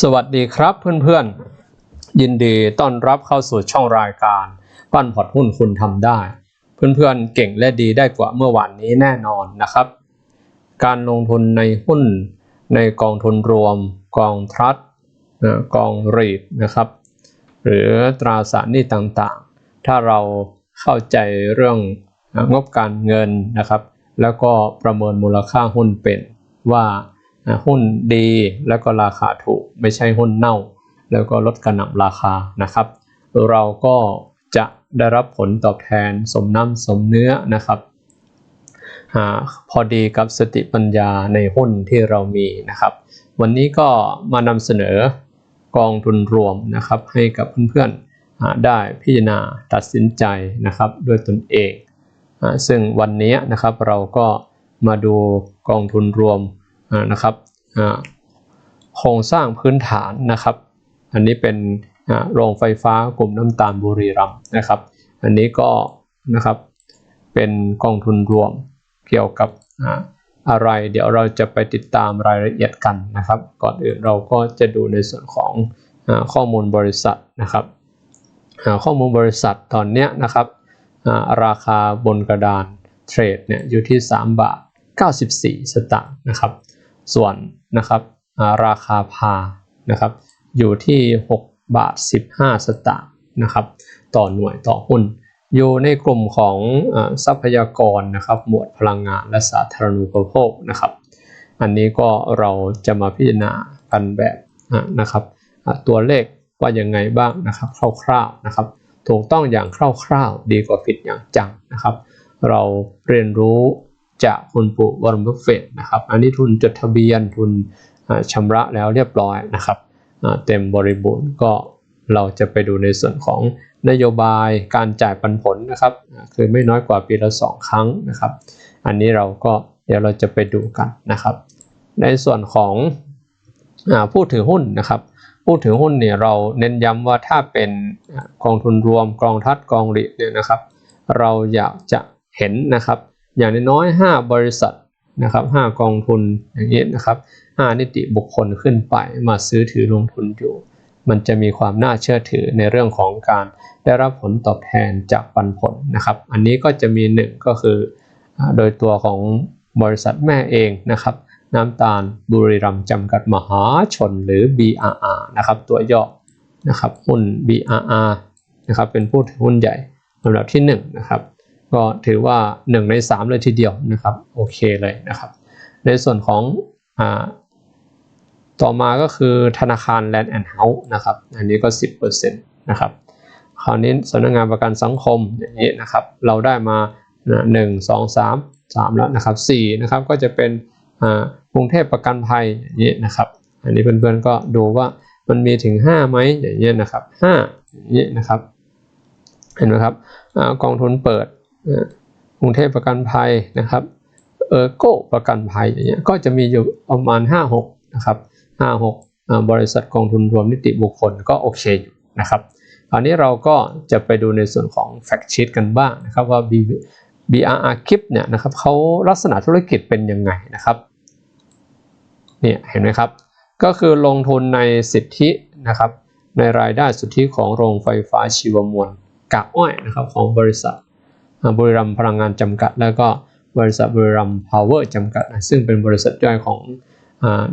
สวัสดีครับเพื่อนๆ ยินดีต้อนรับเข้าสู่ช่องรายการ ปั้นพอร์ตหุ้นคุณทำได้ เพื่อนๆเก่งและดีได้กว่าเมื่อวานนี้แน่นอนนะครับ การลงทุนในหุ้นในกองทุนรวม กองทรัสต์กองรีดนะครับ หรือตราสารหนี้ต่างๆ ถ้าเราเข้าใจเรื่องงบการเงินนะครับ แล้วก็ประเมินมูลค่าหุ้นเป็นว่า หุ้นดีแล้วก็ราคาถูกไม่ใช่หุ้นเน่า แล้วก็ลดกระหน่ำราคานะครับ เราก็จะได้รับผลตอบแทนสมน้ำสมเนื้อนะครับอพอดีกับสติปัญญาในหุ้นที่เรามีนะครับ วันนี้ก็มานำเสนอกองทุนรวมนะครับ ให้กับเพื่อนๆได้พิจารณาตัดสินใจนะครับด้วยตนเอง ซึ่งวันนี้นะครับเราก็มาดูกองทุนรวม นะครับโครงสร้างพื้นฐานนะครับ อันนี้เป็นโรงไฟฟ้ากลุ่มน้ำตาลบุรีรัมย์นะครับ อันนี้ก็นะครับเป็นกองทุนรวมเกี่ยวกับอะไร เดี๋ยวเราจะไปติดตามรายละเอียดกันนะครับ ก่อนอื่นเราก็จะดูในส่วนของข้อมูลบริษัทนะครับข้อมูลบริษัทตอนนี้นะครับราคาบนกระดานเทรดเนี่ยอยู่ที่ 3 บาท 94 สตางค์นะครับ ส่วนนะครับราคาพานะครับอยู่ที่ 6 บาท 15 สตางค์นะครับต่อหน่วยต่อหุ้น อยู่ในกลุ่มของทรัพยากรนะครับหมวดพลังงานและสาธารณูปโภคนะครับ อันนี้ก็เราจะมาพิจารณากันแบบนะครับตัวเลขว่ายังไงบ้างนะครับคร่าวๆนะครับถูกต้องอย่างคร่าวๆ ดีกว่าผิดอย่างจังนะครับ เราเรียนรู้ จากคุณปู่วอร์มบัฟเฟตนะครับ อันนี้ทุนจดทะเบียนทุนชำระแล้วเรียบร้อยนะครับเต็มบริบูรณ์ก็เราจะไปดูในส่วนของนโยบายการจ่ายปันผลนะครับ คือไม่น้อยกว่าปีละสองครั้งนะครับ อันนี้เราก็เดี๋ยวเราจะไปดูกันนะครับ ในส่วนของผู้ถือหุ้นนะครับ ผู้ถือหุ้นเนี่ยเราเน้นย้ำว่าถ้าเป็นกองทุนรวมกองทัดกองหลีเนี่ยนะครับ เราอยากจะเห็นนะครับ อย่างน้อย5บริษัทนะครับ5กองทุนอย่างนี้นะครับ5นิติบุคคลขึ้นไปมาซื้อถือลงทุนอยู่ มันจะมีความน่าเชื่อถือในเรื่องของการได้รับผลตอบแทนจากปันผลนะครับ อันนี้ก็จะมีหนึ่งก็คือโดยตัวของบริษัทแม่เองนะครับ น้ำตาลบุรีรัมย์จำกัดมหาชนหรือ BRR นะครับตัวย่อนะครับหุ้น BRR นะครับเป็นผู้ถือหุ้นใหญ่ลำดับที่1นะครับ ก็ถือว่า 1 ใน 3 เลยทีเดียวนะครับโอเคเลยนะครับ ในส่วนของอต่อมาก็คือธนาคาร Land and House นะครับอันนี้ก็ 10%นะครับคราวนี้สำนักงงานประกันสังคมอย่างนี้นะครับ เราได้มาหนึ่งสองสามสามแล้วนะครับสี่นะครับก็จะเป็นกรุงเทพประกันภัยอย่างนี้นะครับ อันนี้เพื่อนๆก็ดูว่ามันมีถึง5ไหมอย่างนี้นะครับ5อย่างนี้นะครับ เห็นไหมครับกองทุนเปิด กรุงเทพประกันภัยนะครับเออโก้ประกันภัยอย่างเงี้ยก็จะมีอยู่ประมาณ 5-6นะครับ5-6 บริษัทกองทุนรวมนิติบุคคลก็โอเคอยู่นะครับคราวนี้เราก็จะไปดูในส่วนของ fact sheet กันบ้างนะครับว่า BRR KIP เนี่ยนะครับเขาลักษณะธุรกิจเป็นยังไงนะครับเนี่ยเห็นไหมครับ ก็คือลงทุนในสิทธินะครับในรายได้สุทธิของโรงไฟฟ้าชีวมวลกากอ้อยนะครับของบริษัท บริรัมพลังงานจำกัด แล้วก็บริษัทบริรัมพาวเวอร์จำกัด ซึ่งเป็นบริษัทย่อยของ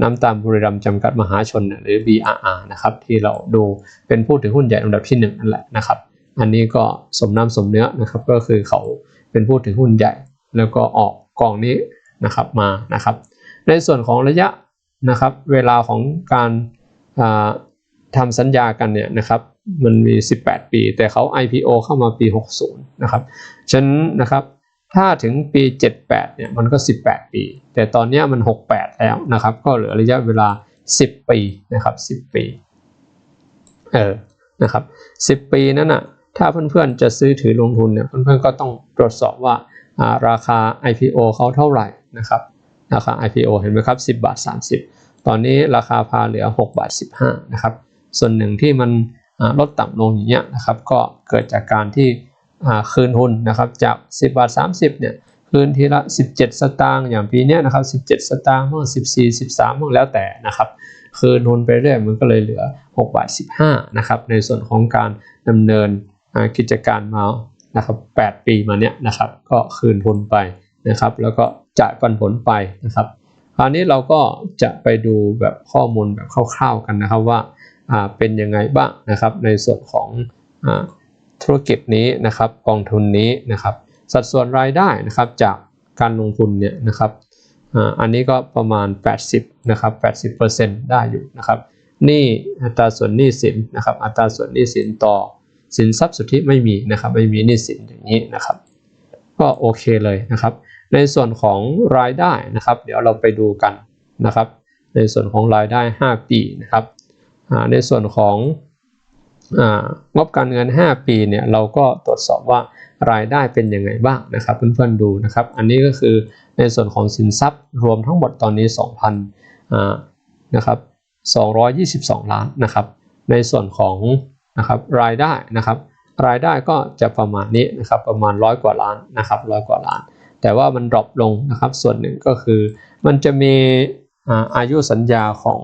น้ำตาลบริรัมจำกัดมหาชนหรือ BRR นะครับที่เราดูเป็นผู้ถือหุ้นใหญ่อันดับที่1นั่นแหละนะครับ อันนี้ก็สมน้ำสมเนื้อนะครับก็คือเขาเป็นผู้ถือหุ้นใหญ่ แล้วก็ออกกองนี้นะครับมานะครับ ในส่วนของระยะนะครับเวลาของการทำสัญญากันเนี่ยนะครับ มันมี 18 ปี แต่เขา IPO เข้ามาปี 60 นะครับ ฉะนั้นนะครับถ้าถึงปี 78 เนี่ยมันก็ 18 ปี แต่ตอนนี้มัน 68 แล้วนะครับ ก็เหลือระยะเวลา 10 ปีนะครับ 10 ปีเออนะครับ 10 ปีนั้นอะถ้าเพื่อนๆจะซื้อถือลงทุนเนี่ยเพื่อนๆก็ต้องตรวจสอบว่าราคา IPO เขาเท่าไหร่นะครับราคา IPO เห็นไหมครับ 10 บาท 30 ตอนนี้ราคาพาเหลือ 6 บาท 15 นะครับ ส่วนหนึ่งที่มัน ลดต่ำลงอย่างเงี้ยนะครับก็เกิดจากการที่คืนทุนนะครับจาก 10 บาท 30เนี่ยคืนทีละ 17 สตางค์อย่างปีเนี้ยนะครับ 17 สตางค์มั่ง14 13มั่งแล้วแต่นะครับคืนทุนไปเรื่อยมันก็เลยเหลือ 6 บาท 15นะครับในส่วนของการดำเนินกิจการมานะครับ8ปีมาเนี้ยนะครับก็คืนทุนไปนะครับ แล้วก็จ่ายปันผลไปนะครับ คราวนี้เราก็จะไปดูแบบข้อมูลแบบคร่าวๆกันนะครับว่า เป็นยังไงบ้างนะครับ ในส่วนของธุรกิจนี้นะครับกองทุนนี้นะครับ สัดส่วนรายได้นะครับจากการลงทุนเนี่ยนะครับอันนี้ก็ประมาณ 80นะครับ80%ได้อยู่นะครับนี่อัตราส่วนหนี้สินนะครับ อัตราส่วนหนี้สินต่อสินทรัพย์สุทธิไม่มีนะครับ ไม่มีหนี้สินอย่างนี้นะครับ ก็โอเคเลยนะครับ ในส่วนของรายได้นะครับ เดี๋ยวเราไปดูกันนะครับ ในส่วนของรายได้ 5 ปีนะครับ ในส่วนของงบการเงิน 5 ปีเนี่ยเราก็ตรวจสอบว่ารายได้เป็นยังไงบ้างนะครับเพื่อนๆดูนะครับ อันนี้ก็คือในส่วนของสินทรัพย์รวมทั้งหมดตอนนี้ 2,000นะครับ222 ล้านนะครับ ในส่วนของนะครับรายได้นะครับ รายได้ก็จะประมาณนี้นะครับประมาณร้อยกว่าล้านนะครับร้อยกว่าล้าน แต่ว่ามันดรอปลงนะครับส่วนหนึ่งก็คือมันจะมีอายุสัญญาของ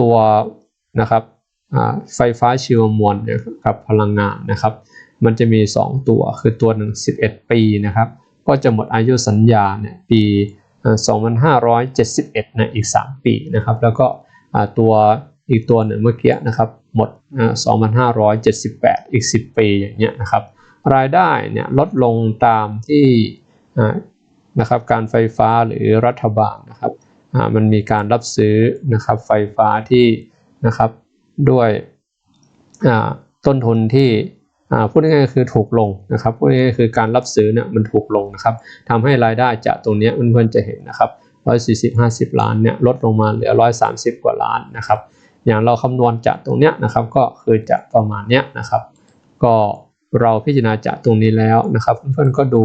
ตัวนะครับไฟฟ้าชีวมวลกับพลังงานนะครับ มันจะมี 2 ตัวคือตัวหนึ่ง11 ปีนะครับ ก็จะหมดอายุสัญญาเนี่ยปี 2571นะอีก 3 ปีนะครับ แล้วก็ตัวอีกตัวหนึ่งเมื่อกี้นะครับ หมด 2,578 อีก 10 ปีอย่างเงี้ยนะครับ รายได้เนี่ยลดลงตามที่นะครับการไฟฟ้าหรือรัฐบาลนะครับ มันมีการรับซื้อนะครับไฟฟ้าที่นะครับด้วยต้นทุนที่พูดง่ายๆคือถูกลงนะครับพูดง่ายๆคือการรับซื้อเนี่ยมันถูกลงนะครับทำให้รายได้จากตรงนี้เพื่อนๆจะเห็นนะครับ140 50 ล้านเนี่ยลดลงมาเหลือ 130 กว่าล้านนะครับ อย่างเราคำนวณจากตรงเนี้ยนะครับก็คือจะประมาณเนี้ยนะครับ ก็เราพิจารณาจากตรงนี้แล้วนะครับ เพื่อนๆก็ดู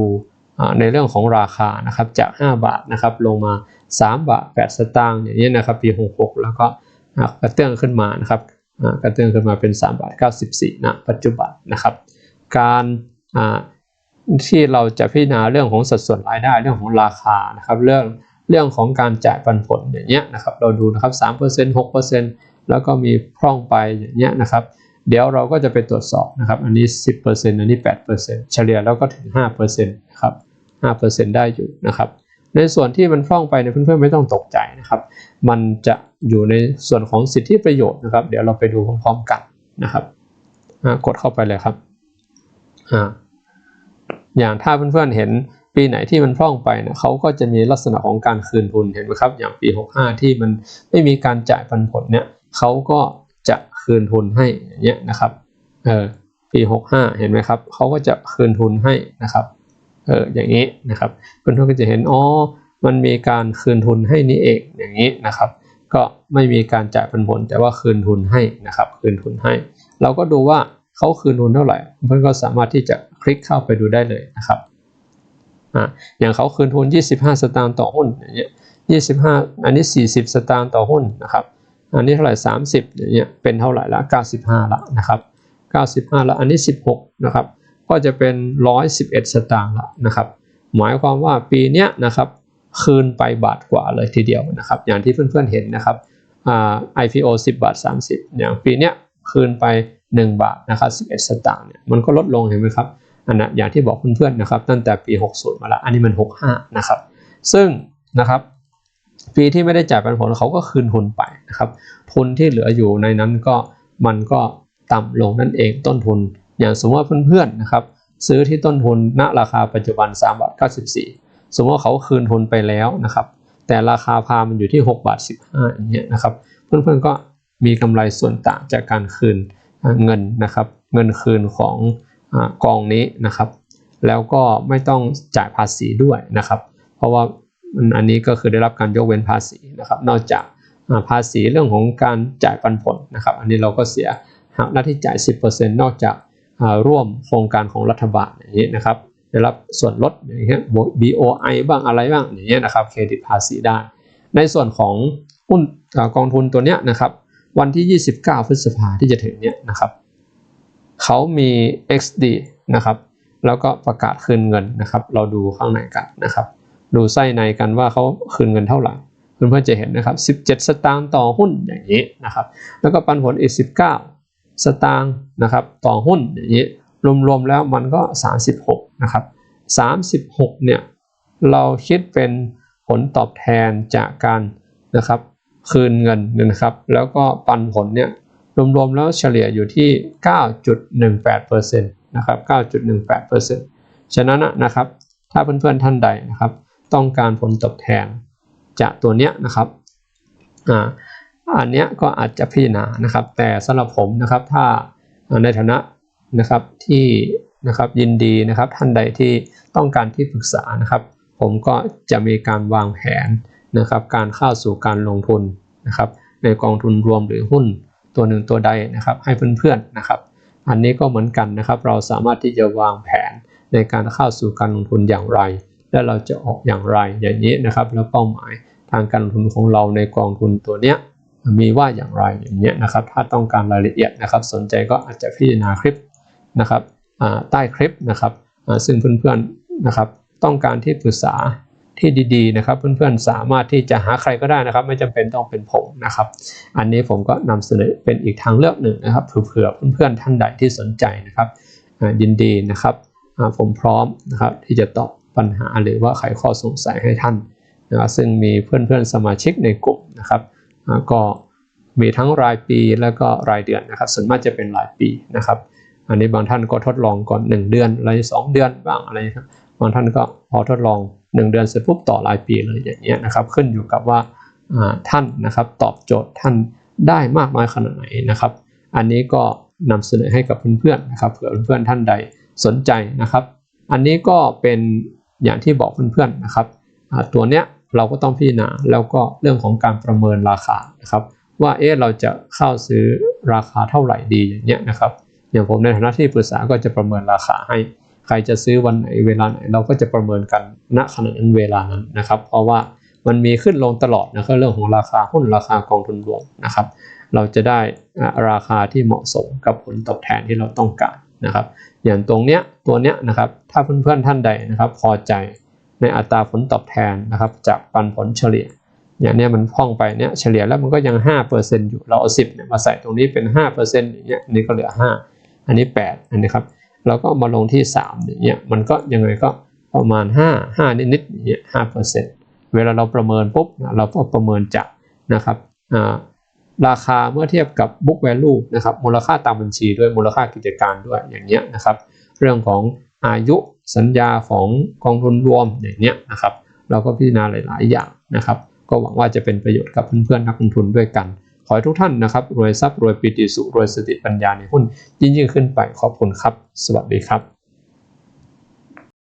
ในเรื่องของราคานะครับจาก 5 บาทนะครับลงมา 3 บาท 8 สตางค์อย่างนี้นะครับปี 66 แล้วก็กระเตื้องขึ้นมานะครับกระเตื้องขึ้นมาเป็น 3 บาท 94นะปัจจุบันนะครับ การที่เราจะพิจารณาเรื่องของสัดส่วนรายได้เรื่องของราคานะครับเรื่องเรื่องของการจ่ายปันผลอย่างเงี้ยนะครับเราดูนะครับ3% 6%แล้วก็มีพร่องไปอย่างเงี้ยนะครับ เดี๋ยวเราก็จะไปตรวจสอบนะครับอันนี้10%อันนี้8%เฉลี่ยแล้วก็ถึง5%นะครับ5%ได้อยู่นะครับ ในส่วนที่มันพร่องไปเนี่ยเพื่อนๆไม่ต้องตกใจนะครับ มันจะอยู่ในส่วนของสิทธิประโยชน์นะครับ เดี๋ยวเราไปดูพร้อมๆกันนะครับกดเข้าไปเลยครับอย่างถ้าเพื่อนๆเห็นปีไหนที่มันพร่องไปนะเขาก็จะมีลักษณะของการคืนทุนเห็นไหมครับ อย่างปี 65 ที่มันไม่มีการจ่ายปันผลเนี่ยเขาก็จะคืนทุนให้อย่างเงี้ยนะครับเออปี 65 เห็นไหมครับเขาก็จะคืนทุนให้นะครับ เอออย่างนี้นะครับเพื่อนๆก็จะเห็นอ๋อมันมีการคืนทุนให้นี่เองอย่างนี้นะครับ ก็ไม่มีการจ่ายปันผล แต่ว่าคืนทุนให้นะครับ คืนทุนให้ เราก็ดูว่าเขาคืนทุนเท่าไหร่เพื่อนก็สามารถที่จะคลิกเข้าไปดูได้เลยนะครับอ่าอย่างเขาคืนทุน 25 สตางค์ต่อหุ้นอย่างเงี้ย25 อันนี้ 40 สตางค์ต่อหุ้นนะครับ อันนี้เท่าไหร่ 30อย่างเงี้ยเป็นเท่าไหร่ละ 95 ละนะครับ 95 ละอันนี้ 16 นะครับ ก็จะเป็น 111 สตางค์ละนะครับหมายความว่าปีเนี้ยนะครับคืนไปบาทกว่าเลยทีเดียวนะครับอย่างที่เพื่อนๆเห็นนะครับอ่า IPO 10 บาท 30อย่างปีเนี้ยคืนไป 1 บาทนะครับ11 สตางค์เนี่ยมันก็ลดลงเห็นไหมครับอันนั้นอย่างที่บอกเพื่อนๆนะครับตั้งแต่ปี 60 มาแล้วอันนี้มัน 65 นะครับ ซึ่งนะครับปีที่ไม่ได้จ่ายปันผลเขาก็คืนทุนไปนะครับทุนที่เหลืออยู่ในนั้นก็มันก็ต่ำลงนั่นเองต้นทุน อย่างสมมติว่าเพื่อนๆนะครับซื้อที่ต้นทุนณราคาปัจจุบัน3บาท94 สมมติว่าเขาคืนทุนไปแล้วนะครับ แต่ราคาพามันอยู่ที่6บาท15อย่างเงี้ยนะครับ เพื่อนๆก็มีกำไรส่วนต่างจากการคืนเงินนะครับ เงินคืนของกองนี้นะครับ แล้วก็ไม่ต้องจ่ายภาษีด้วยนะครับ เพราะว่าอันนี้ก็คือได้รับการยกเว้นภาษีนะครับ นอกจากภาษีเรื่องของการจ่ายปันผลนะครับ อันนี้เราก็เสียหักหน้าที่จ่าย 10%นอกจาก ร่วมโครงการของรัฐบาลอย่างนี้นะครับได้รับส่วนลดอย่างเงี้ย BOI บ้างอะไรบ้างอย่างเงี้ยนะครับเครดิตภาษีได้ ในส่วนของหุ้นกองทุนตัวเนี้ยนะครับ วันที่ 29 พฤษภาที่จะถึงเนี้ยนะครับเขามี XD นะครับแล้วก็ประกาศคืนเงินนะครับ เราดูข้างในกันนะครับ ดูไส้ในกันว่าเขาคืนเงินเท่าไหร่เพื่อนๆจะเห็นนะครับ 17 สตางค์ต่อหุ้นอย่างนี้นะครับ แล้วก็ปันผลอีก19 สตางค์นะครับต่อหุ้นอย่างนี้รวมๆแล้วมันก็ 36นะครับ36เนี่ยเราคิดเป็นผลตอบแทนจากการนะครับคืนเงินนะครับ แล้วก็ปันผลเนี่ยรวมๆแล้วเฉลี่ยอยู่ที่ 9.18%นะครับ 9.18%ฉะนั้นนะครับ ถ้าเพื่อนๆท่านใดนะครับ ต้องการผลตอบแทนจากตัวเนี้ยนะครับอ่า อันเนี้ยก็อาจจะพิจารณานะครับ แต่สำหรับผมนะครับถ้าในฐานะนะครับที่นะครับยินดีนะครับท่านใดที่ต้องการที่ปรึกษานะครับ ผมก็จะมีการวางแผนนะครับ การเข้าสู่การลงทุนนะครับ ในกองทุนรวมหรือหุ้นตัวหนึ่งตัวใดนะครับ ให้เพื่อนๆนะครับ อันนี้ก็เหมือนกันนะครับ เราสามารถที่จะวางแผนในการเข้าสู่การลงทุนอย่างไร และเราจะออกอย่างไรอย่างนี้นะครับ แล้วเป้าหมายทางการลงทุนของเราในกองทุนตัวเนี้ย มีว่าอย่างไรอย่างเงี้ยนะครับ ถ้าต้องการรายละเอียดนะครับ สนใจก็อาจจะพิจารณาคลิปนะครับใต้คลิปนะครับซึ่งเพื่อนๆนะครับ ต้องการที่ปรึกษาที่ดีๆนะครับ เพื่อนๆสามารถที่จะหาใครก็ได้นะครับ ไม่จำเป็นต้องเป็นผมนะครับ อันนี้ผมก็นำเสนอเป็นอีกทางเลือกหนึ่งนะครับเผื่อเพื่อนๆท่านใดที่สนใจนะครับยินดีนะครับผมพร้อมนะครับที่จะตอบปัญหาหรือว่าไขข้อสงสัยให้ท่านนะครับซึ่งมีเพื่อนๆสมาชิกในกลุ่มนะครับ ก็มีทั้งรายปีแล้วก็รายเดือนนะครับ ส่วนมากจะเป็นรายปีนะครับ อันนี้บางท่านก็ทดลองก่อน 1 เดือนอะไร2เดือนบ้างอะไรครับบางท่านก็พอทดลอง 1 เดือนเสร็จปุ๊บต่อรายปีเลยอย่างเงี้ยนะครับ ขึ้นอยู่กับว่าท่านนะครับตอบโจทย์ท่านได้มากน้อยขนาดไหนนะครับ อันนี้ก็นำเสนอให้กับเพื่อนๆนะครับเผื่อเพื่อนๆท่านใดสนใจนะครับ อันนี้ก็เป็นอย่างที่บอกเพื่อนๆนะครับตัวเนี้ย เราก็ต้องพิจารณาแล้วก็เรื่องของการประเมินราคานะครับ ว่าเอ๊ะเราจะเข้าซื้อราคาเท่าไหร่ดีอย่างเงี้ยนะครับ อย่างผมในฐานะที่ปรึกษาก็จะประเมินราคาให้ ใครจะซื้อวันไหนเวลาไหน เราก็จะประเมินกันณขณะนั้นเวลานั้นนะครับ เพราะว่ามันมีขึ้นลงตลอดนะครับเรื่องของราคาหุ้นราคากองทุนรวมนะครับ เราจะได้ราคาที่เหมาะสมกับผลตอบแทนที่เราต้องการนะครับ อย่างตรงเนี้ยตัวเนี้ยนะครับถ้าเพื่อนๆท่านใดนะครับ พอใจ ในอัตราผลตอบแทนนะครับจากปันผลเฉลี่ยอย่างเนี้ยมันพ่องไปเนี้ยเฉลี่ยแล้วมันก็ยัง 5%อยู่เราเอา10เนี่ยมาใส่ตรงนี้เป็น 5%อย่างเงี้ยนี่ก็เหลือ 5 อันนี้ 8 อันนี้ครับเราก็มาลงที่ 3 อย่างเงี้ยมันก็ยังไงก็ประมาณ 5 5 นิดๆอย่างเงี้ย5%เวลาเราประเมินปุ๊บเราก็ประเมินจากนะครับราคาเมื่อเทียบกับ book value นะครับมูลค่าตามบัญชีด้วยมูลค่ากิจการด้วยอย่างเงี้ยนะครับ เรื่องของ อายุสัญญาของกองทุนรวมอย่างเนี้ยนะครับ เราก็พิจารณาหลาย ๆ อย่างนะครับ ก็หวังว่าจะเป็นประโยชน์กับเพื่อน ๆ นักลงทุนด้วยกัน ขอให้ทุกท่านนะครับรวยทรัพย์รวยปิติสุขรวยสติปัญญาในหุ้นยิ่งยิ่งขึ้นไปขอบคุณครับ สวัสดีครับ